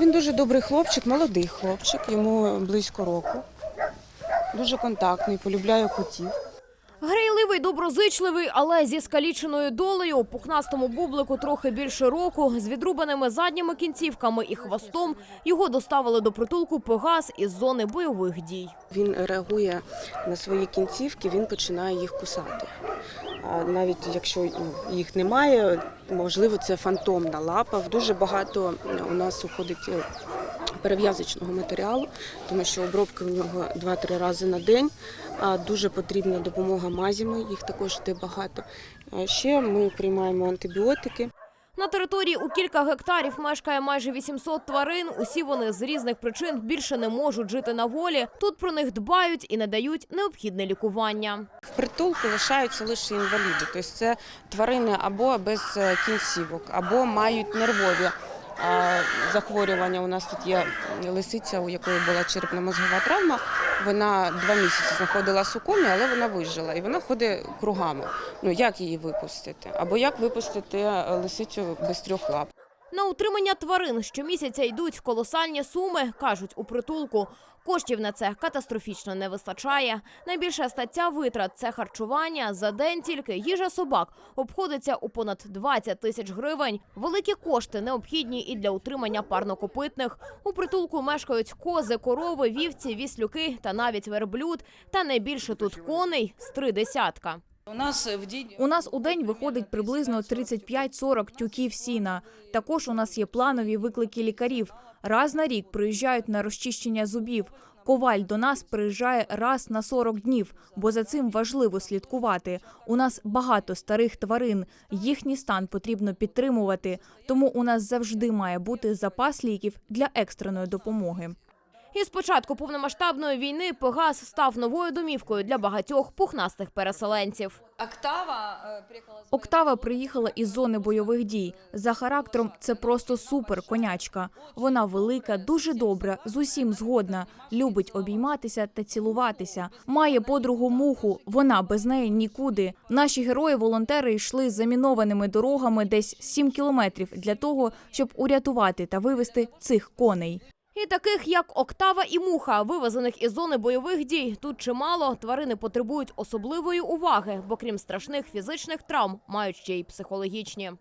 Він дуже добрий хлопчик, молодий хлопчик, йому близько року. Дуже контактний, полюбляє котів. Грайливий, доброзичливий, але зі скаліченою долею, пухнастому бублику трохи більше року, з відрубаними задніми кінцівками і хвостом його доставили до притулку Пегас із зони бойових дій. Він реагує на свої кінцівки, він починає їх кусати. Навіть якщо ну, їх немає, можливо, це фантомна лапа. Дуже багато у нас уходить е, перев'язочного матеріалу, тому що обробки у нього 2-3 рази на день. А Дуже потрібна допомога мазями, їх також йде багато. Ще ми приймаємо антибіотики. На території у кілька гектарів мешкає майже 800 тварин. Усі вони з різних причин більше не можуть жити на волі. Тут про них дбають і надають необхідне лікування. В притулку лишаються лише інваліди, тобто це тварини або без е, кінцівок, або мають нервові е, захворювання. У нас тут є лисиця, у якої була черепно-мозгова травма. Вона два місяці знаходилась у комі, але вона вижила і вона ходить кругами. Ну як її випустити? Або як випустити лисицю без трьох лап? На утримання тварин щомісяця йдуть колосальні суми, кажуть у притулку. Коштів на це катастрофічно не вистачає. Найбільша стаття витрат це харчування. За день тільки їжа собак обходиться у понад 20 тисяч гривень. Великі кошти необхідні і для утримання парнокопитних. У притулку мешкають кози, корови, вівці, віслюки та навіть верблюд. Та найбільше тут коней з три десятка. У нас в день У нас у день виходить приблизно 35-40 тюків сіна. Також у нас є планові виклики лікарів. Раз на рік приїжджають на розчищення зубів. Коваль до нас приїжджає раз на 40 днів, бо за цим важливо слідкувати. У нас багато старих тварин, їхній стан потрібно підтримувати, тому у нас завжди має бути запас ліків для екстреної допомоги. І з початку повномасштабної війни Пегас став новою домівкою для багатьох пухнастих переселенців. Октава Октава приїхала із зони бойових дій. За характером це просто супер конячка. Вона велика, дуже добра, з усім згодна, любить обійматися та цілуватися. Має подругу муху. Вона без неї нікуди. Наші герої-волонтери йшли замінованими дорогами десь 7 кілометрів для того, щоб урятувати та вивести цих коней. І таких, як Октава і Муха, вивезених із зони бойових дій, тут чимало. Тварини потребують особливої уваги, бо крім страшних фізичних травм, мають ще й психологічні.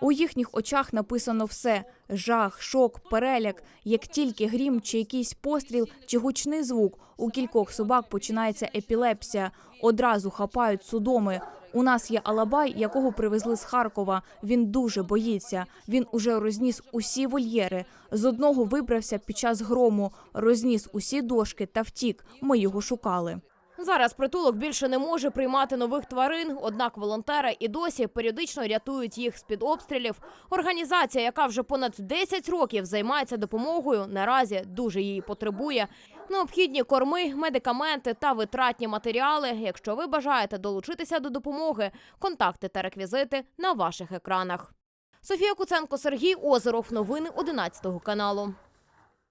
У їхніх очах написано все: жах, шок, переляк. Як тільки грім чи якийсь постріл чи гучний звук, у кількох собак починається епілепсія. Одразу хапають судоми. У нас є алабай, якого привезли з Харкова. Він дуже боїться. Він уже розніс усі вольєри. З одного вибрався під час грому, розніс усі дошки та втік. Ми його шукали. Зараз притулок більше не може приймати нових тварин, однак волонтери і досі періодично рятують їх з-під обстрілів. Організація, яка вже понад 10 років займається допомогою, наразі дуже її потребує. Необхідні корми, медикаменти та витратні матеріали. Якщо ви бажаєте долучитися до допомоги, контакти та реквізити на ваших екранах. Софія Куценко, Сергій Озеров. Новини 11 каналу.